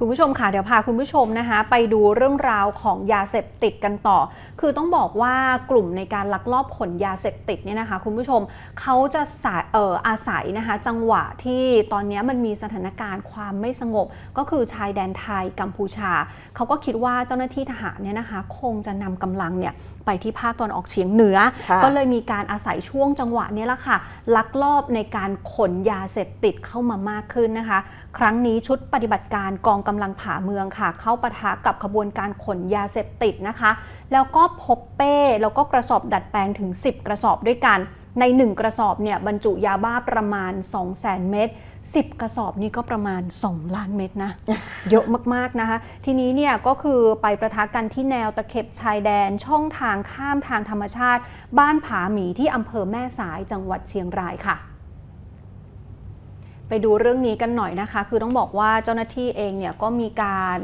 คุณผู้ชมค่ะเดี๋ยวพาคุณผู้ชมนะคะไปดูเรื่องราวของยาเสพติดกันต่อ คือต้องบอกว่ากลุ่มในการลักลอบขนยาเสพติดเนี่ยนะคะคุณผู้ชมเขาจะสาเอ่ออาศัยนะคะจังหวะที่ตอนนี้มันมีสถานการณ์ความไม่สงบ ก็คือชายแดนไทยกัมพูชา เขาก็คิดว่าเจ้าหน้าที่ทหารเนี่ยนะคะคงจะนำกำลังเนี่ยไปที่ภาคตอนออกเฉียงเหนือค่ะก็เลยมีการอาศัยช่วงจังหวะนี้แหละค่ะ ลักลอบในการขนยาเสพติดเข้ามามากขึ้นนะคะ ครั้งนี้ชุดปฏิบัติการกองกำลังผ่าเมืองค่ะ เข้าปะทะกับขบวนการขนยาเสพติดนะคะ แล้วก็พบเป้แล้วก็กระสอบดัดแปลงถึง 10 กระสอบด้วยกัน ใน 1 กระสอบเนี่ยบรรจุยาบ้าประมาณ 200,000 เม็ด10 กระสอบนี่ก็ประมาณ 2 ล้านเม็ดนะ เยอะมากๆนะคะ ทีนี้เนี่ยก็คือไปประทะกันที่แนวตะเข็บชายแดนช่องทางข้ามทางธรรมชาติ บ้านผาหมีที่อำเภอแม่สายจังหวัดเชียงรายค่ะ ไปดูเรื่องนี้กันหน่อยนะคะ คือต้องบอกว่าเจ้าหน้าที่เองเนี่ยก็มีการ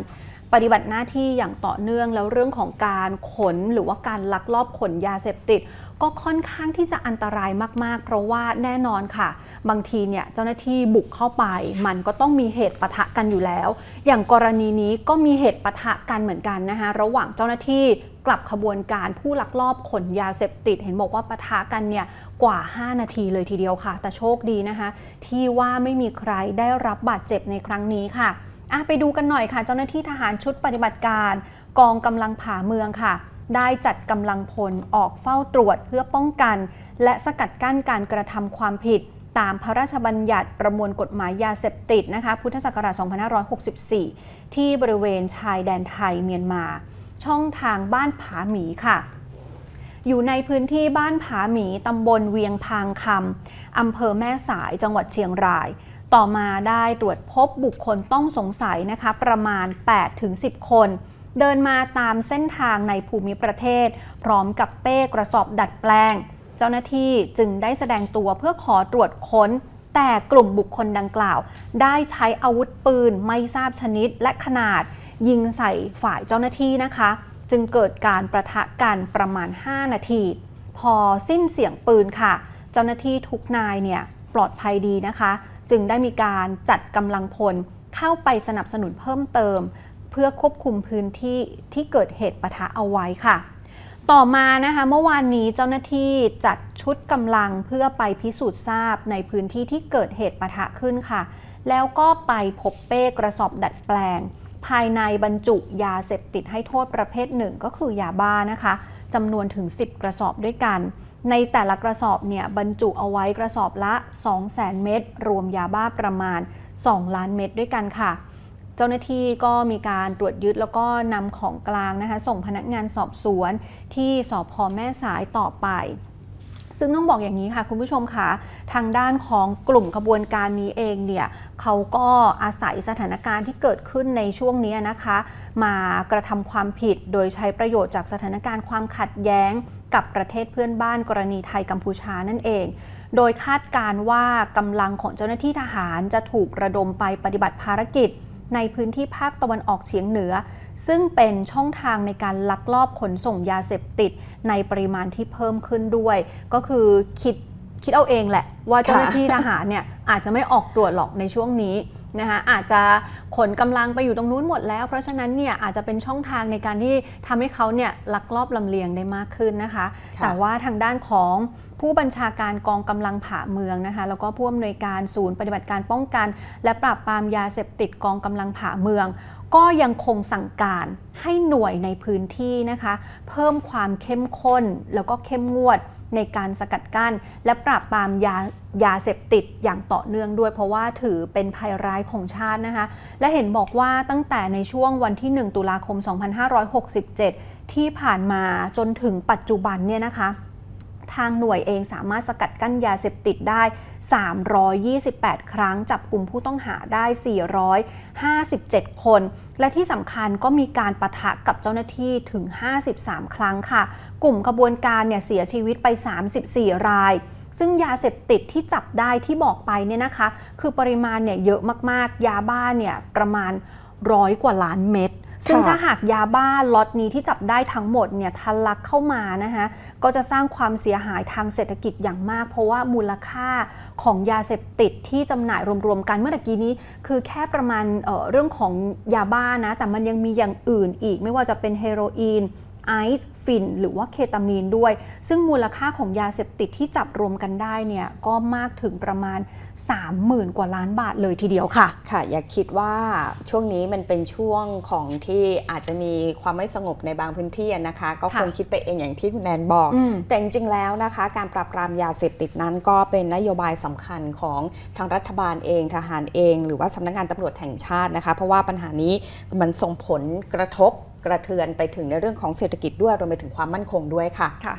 ปฏิบัติหน้าที่อย่างต่อเนื่องแล้วเรื่องของการขนหรือว่าการลักลอบขนยาเสพติด ก็ค่อนข้างที่จะอันตรายมาก ๆ เพราะว่าแน่นอนค่ะ บางทีเนี่ยเจ้าหน้าที่บุกเข้าไป มันก็ต้องมีเหตุปะทะกันอยู่แล้ว อย่างกรณีนี้ก็มีเหตุปะทะกันเหมือนกันนะคะระหว่างเจ้าหน้าที่กลับขบวนการผู้ลักลอบขนยาเสพติด เห็นบอกว่าปะทะกันเนี่ยกว่า 5 นาทีเลยทีเดียวค่ะ แต่โชคดีนะคะ ที่ว่าไม่มีใครได้รับบาดเจ็บในครั้งนี้ค่ะอะไปดูกันหน่อยค่ะ เจ้าหน้าที่ทหารชุดปฏิบัติการ กองกำลังผ่าเมืองค่ะ ได้จัดกำลังพลออกเฝ้าตรวจเพื่อป้องกัน และสกัดกั้นการกระทำความผิด ตามพระราชบัญญัติประมวลกฎหมายยาเสพติดนะคะพุทธศักราช 2564 ที่บริเวณชายแดนไทยเมียนมา ช่องทางบ้านผาหมีค่ะ อยู่ในพื้นที่บ้านผาหมีตำบลเวียงพางคำอำเภอแม่สายจังหวัดเชียงรายต่อมาได้ตรวจพบบุคคลต้องสงสัยนะคะประมาณ 8-10 คน เดินมาตามเส้นทางในภูมิประเทศ พร้อมกับเป้กระสอบดัดแปลง เจ้าหน้าที่จึงได้แสดงตัวเพื่อขอตรวจค้น แต่กลุ่มบุคคลดังกล่าว ได้ใช้อาวุธปืนไม่ทราบชนิดและขนาด ยิงใส่ฝ่ายเจ้าหน้าที่นะคะ จึงเกิดการประทะกันประมาณ 5 นาที พอสิ้นเสียงปืนค่ะ เจ้าหน้าที่ทุกนายเนี่ยปลอดภัยดีนะคะ จึงได้มีการจัดกำลังพลเข้าไปสนับสนุนเพิ่มเติม เพื่อควบคุมพื้นที่ที่เกิดเหตุปะทะเอาไว้ค่ะ ต่อมานะคะเมื่อวานนี้เจ้าหน้าที่จัดชุดกำลังเพื่อไปพิสูจน์ทราบในพื้นที่ที่เกิดเหตุปะทะขึ้นค่ะ แล้วก็ไปพบเป้กระสอบดัดแปลง ภายในบรรจุยาเสพติดให้โทษประเภทหนึ่งก็คือยาบ้านะคะจำนวนถึง 10 กระสอบด้วยกัน ในแต่ละกระสอบเนี่ยบรรจุเอาไว้กระสอบละ 200,000 เม็ดรวมยาบ้าประมาณ 2 ล้านเม็ดด้วยกันค่ะ เจ้าหน้าที่ก็มีการตรวจยึดแล้วก็นำของกลางนะคะ ส่งพนักงานสอบสวนที่สพแม่สายต่อไปซึ่งต้องบอกอย่างนี้ค่ะคุณผู้ชมค่ะทางด้านของกลุ่มขบวนการนี้เองเนี่ยเขาก็อาศัยสถานการณ์ที่เกิดขึ้นในช่วงนี้นะคะ มากระทำความผิดโดยใช้ประโยชน์จากสถานการณ์ความขัดแย้งกับประเทศเพื่อนบ้านกรณีไทยกัมพูชานั่นเอง โดยคาดการว่ากำลังของเจ้าหน้าที่ทหารจะถูกระดมไปปฏิบัติภารกิจ ในพื้นที่ภาคตะวันออกเฉียงเหนือ ซึ่งเป็นช่องทางในการลักลอบขนส่งยาเสพติด ในปริมาณที่เพิ่มขึ้นด้วย ก็คือคิดคิดเอาเองแหละ ว่าเจ้าหน้าที่ทหารเนี่ยอาจจะไม่ออกตรวจหรอกในช่วงนี้ นะคะอาจจะขนกำลังไปอยู่ตรงนู้นหมดแล้ว เพราะฉะนั้นเนี่ยอาจจะเป็นช่องทางในการที่ทำให้เขาเนี่ยลักลอบลำเลียงได้มากขึ้นนะคะค่ะแต่ว่าทางด้านของผู้บัญชาการกองกำลังผ่าเมืองนะคะแล้วก็ผู้อำนวยการศูนย์ปฏิบัติการป้องกัน และปราบปรามยาเสพติดกองกำลังผ่าเมือง ก็ยังคงสั่งการให้หน่วยในพื้นที่นะคะ เพิ่มความเข้มข้นแล้วก็เข้มงวด ในการสกัดกั้น และปราบปรามยายาเสพติดอย่างต่อเนื่องด้วย เพราะว่าถือเป็นภัยร้ายของชาตินะคะ และเห็นบอกว่าตั้งแต่ในช่วงวันที่ 1 ตุลาคม 2567 ที่ผ่านมาจนถึงปัจจุบันเนี่ยนะคะ ทางหน่วยเองสามารถสกัดกั้นยาเสพติดได้ 328 ครั้ง จับกลุ่มผู้ต้องหาได้ 457 คน และที่สำคัญก็มีการปะทะกับเจ้าหน้าที่ถึง 53 ครั้งค่ะ กลุ่มขบวนการเนี่ยเสียชีวิตไป 34 รายซึ่งยาเสพติดที่จับได้ที่บอกไปเนี่ยนะคะ คือปริมาณเนี่ยเยอะมากๆ ยาบ้าเนี่ยประมาณร้อยกว่าล้านเม็ด ซึ่งถ้าหากยาบ้าล็อตนี้ที่จับได้ทั้งหมดเนี่ยทะลักเข้ามานะคะก็จะสร้างความเสียหายทางเศรษฐกิจอย่างมาก เพราะว่ามูลค่าของยาเสพติดที่จำหน่ายรวมๆกันเมื่อตะกี้นี้ คือแค่ประมาณเออเรื่องของยาบ้านะแต่มันยังมีอย่างอื่นอีก ไม่ว่าจะเป็นเฮโรอีน ไอซ์ฟิน หรือว่าเคตามีนด้วย ซึ่งมูลค่าของยาเสพติดที่จับรวมกันได้เนี่ยก็มากถึงประมาณ 30,000 กว่าล้านบาทเลยทีเดียวค่ะ ค่ะ อย่าคิดว่าช่วงนี้มันเป็นช่วงของที่อาจจะมีความไม่สงบในบางพื้นที่นะคะ ก็ค่ะคงคิดไปเองอย่างที่คุณแนนบอกอืมแต่จริงๆแล้วนะคะ การปราบปรามยาเสพติดนั้นก็เป็นนโยบายสำคัญของทางรัฐบาลเองทหารเอง หรือว่าสำนักงานตำรวจแห่งชาตินะคะ เพราะว่าปัญหานี้มันส่งผลกระทบ กระเทือนไปถึงในเรื่องของเศรษฐกิจด้วยรวมไปถึงความมั่นคงด้วยค่ะค่ะ